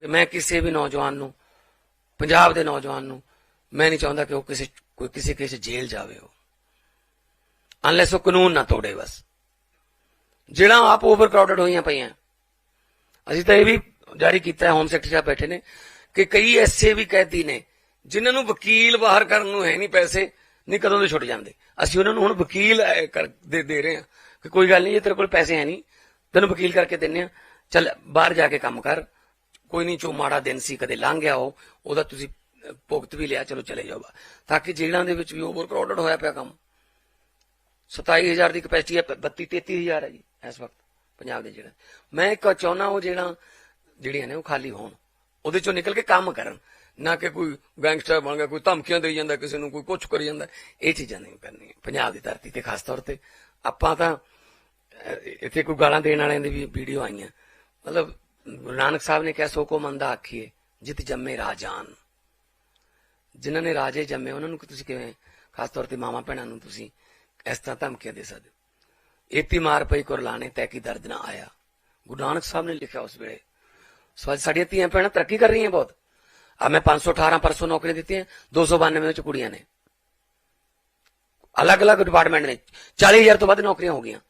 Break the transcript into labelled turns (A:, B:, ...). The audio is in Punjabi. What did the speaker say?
A: ਕਿ ਮੈਂ ਕਿਸੇ ਵੀ ਨੌਜਵਾਨ ਨੂੰ, ਪੰਜਾਬ ਦੇ ਨੌਜਵਾਨ ਨੂੰ, ਮੈਂ ਨਹੀਂ ਚਾਹੁੰਦਾ ਕਿ ਉਹ ਕਿਸੇ, ਕੋਈ ਕਿਸੇ ਕਿਸੇ ਜੇਲ੍ਹ ਜਾਵੇ ਉਹ। ਅਨਲੈਸ ਉਹ ਕਾਨੂੰਨ ਨਾ ਤੋੜੇ ਬਸ। ਜਿਹੜਾ ਆਪ ਓਵਰਕਰਾਊਡਡ ਹੋਈਆਂ ਪਈਆਂ। ਅਸੀਂ ਤਾਂ ਇਹ ਵੀ ਜਾਰੀ ਕੀਤਾ ਹੈ ਹੋਮ ਸੈਕਟਰੀ ਸਾਹਿਬ ਬੈਠੇ ਨੇ, ਕਿ ਕਈ ਐਸੇ ਵੀ ਕੈਦੀ ਨੇ, ਜਿਨ੍ਹਾਂ ਨੂੰ ਵਕੀਲ ਬਾਹਰ ਕਰਨ ਨੂੰ ਹੈ ਨਹੀਂ ਪੈਸੇ, ਨਹੀਂ ਕਦੋਂ ਦੇ ਛੁੱਟ ਜਾਂਦੇ। ਅਸੀਂ ਉਹਨਾਂ ਨੂੰ ਹੁਣ ਵਕੀਲ ਕਰ, ਦੇ ਦੇ ਰਹੇ ਹਾਂ। ਕਿ ਕੋਈ ਗੱਲ ਨਹੀਂ, ਜੇ ਤੇਰੇ ਕੋਲ ਪੈਸੇ ਹੈ ਨਹੀਂ, ਤੈਨੂੰ ਵਕੀਲ ਕਰਕੇ ਦਿੰਨੇ ਆ ਚੱਲ ਬਾਹਰ ਜਾ ਕੇ ਕੰਮ ਕਰ। ਕੋਈ ਨਹੀਂ ਚੋ ਮਾੜਾ ਦਿਨ ਸੀ, ਕਦੇ ਲੰਘ ਗਿਆ ਉਹ, ਉਹਦਾ ਤੁਸੀਂ ਭੁਗਤ ਵੀ ਲਿਆ, ਚਲੋ ਚਲੇ ਜਾਓ ਤਾਂ ਕਿ ਜੇਲ੍ਹਾਂ ਦੇ ਵਿੱਚ ਵੀ ਓਵਰਕਰਾਊਡਡ ਹੋਇਆ ਪਿਆ ਕੰਮ। 27000 ਦੀ ਕਪੈਸਿਟੀ ਹੈ 32 33000 ਹੈ ਜੀ, ਇਸ ਵਕਤ, ਪੰਜਾਬ ਦੇ ਜਿਹੜਾ ਮੈਂ ਇੱਕ ਚਾਹੁੰਦਾ ਉਹ ਜਿਹੜਾ ਜਿਹੜੀਆਂ ਨੇ, ਉਹ ਖਾਲੀ ਹੋਣ। ਉਹਦੇ ਚੋਂ ਨਿਕਲ ਕੇ ਕੰਮ ਕਰਨ। ਨਾ ਕਿ ਕੋਈ ਗੈਂਗਸਟਰ ਬਣ ਗਿਆ, ਕੋਈ ਧਮਕੀਆਂ ਦੇਈ ਜਾਂਦਾ, ਕਿਸੇ ਨੂੰ ਕੋਈ ਕੁਝ ਕਰੀ ਜਾਂਦਾ। ਇਹ ਚੀਜ਼ਾਂ ਨਹੀਂ ਕਰਨੀਆਂ ਪੰਜਾਬ ਦੀ ਧਰਤੀ ਤੇ ਖਾਸ ਤੌਰ ਤੇ। ਆਪਾਂ ਤਾਂ ਇੱਥੇ ਕੋਈ ਗਾਲਾਂ ਦੇਣ ਵਾਲਿਆਂ ਦੀ ਵੀ ਵੀਡੀਓ ਆਈਆਂ। ਮਤਲਬ ਗੁਰੂ ਨਾਨਕ ਸਾਹਿਬ ਨੇ ਕਿਹਾ, ਸੋ ਕੋ ਮੰਦਾ ਆਖੀਏ ਜਿਤ ਜੰਮੇ ਰਾਜਾਨ। ਜਿਨ੍ਹਾਂ ਨੇ ਰਾਜੇ ਜੰਮੇ, ਉਹਨਾਂ ਨੂੰ ਤੁਸੀਂ ਕਿਵੇਂ, ਖਾਸ ਤੌਰ ਤੇ ਮਾਮਾ ਭੈਣਾਂ ਨੂੰ ਤੁਸੀਂ ਇਸ ਤਰ੍ਹਾਂ ਧਮਕੀਆਂ ਦੇ ਸਕਦੇ ਹੋ? ਏਤੀ ਮਾਰ ਪਈ ਕੁਰਲਾਣੇ, ਤੈ ਕੀ ਦਰਦ ਨਾ ਆਇਆ। ਗੁਰੂ ਨਾਨਕ ਸਾਹਿਬ ਨੇ ਲਿਖਿਆ ਉਸ ਵੇਲੇ, ਸੋ ਸਾਡੀਆਂ ਧੀਆਂ ਭੈਣਾਂ ਤਰੱਕੀ ਕਰ ਰਹੀਆਂ ਬਹੁਤ। ਆ ਮੈਂ 518 ਪਰਸੋਂ ਨੌਕਰੀਆਂ ਦਿੱਤੀਆਂ 292 ਵਿੱਚ ਕੁੜੀਆਂ ਨੇ। ਅਲੱਗ-ਅਲੱਗ ਡਿਪਾਰਟਮੈਂਟ ਨੇ 40000 ਤੋਂ ਵੱਧ ਨੌਕਰੀਆਂ ਹੋ ਗਈਆਂ।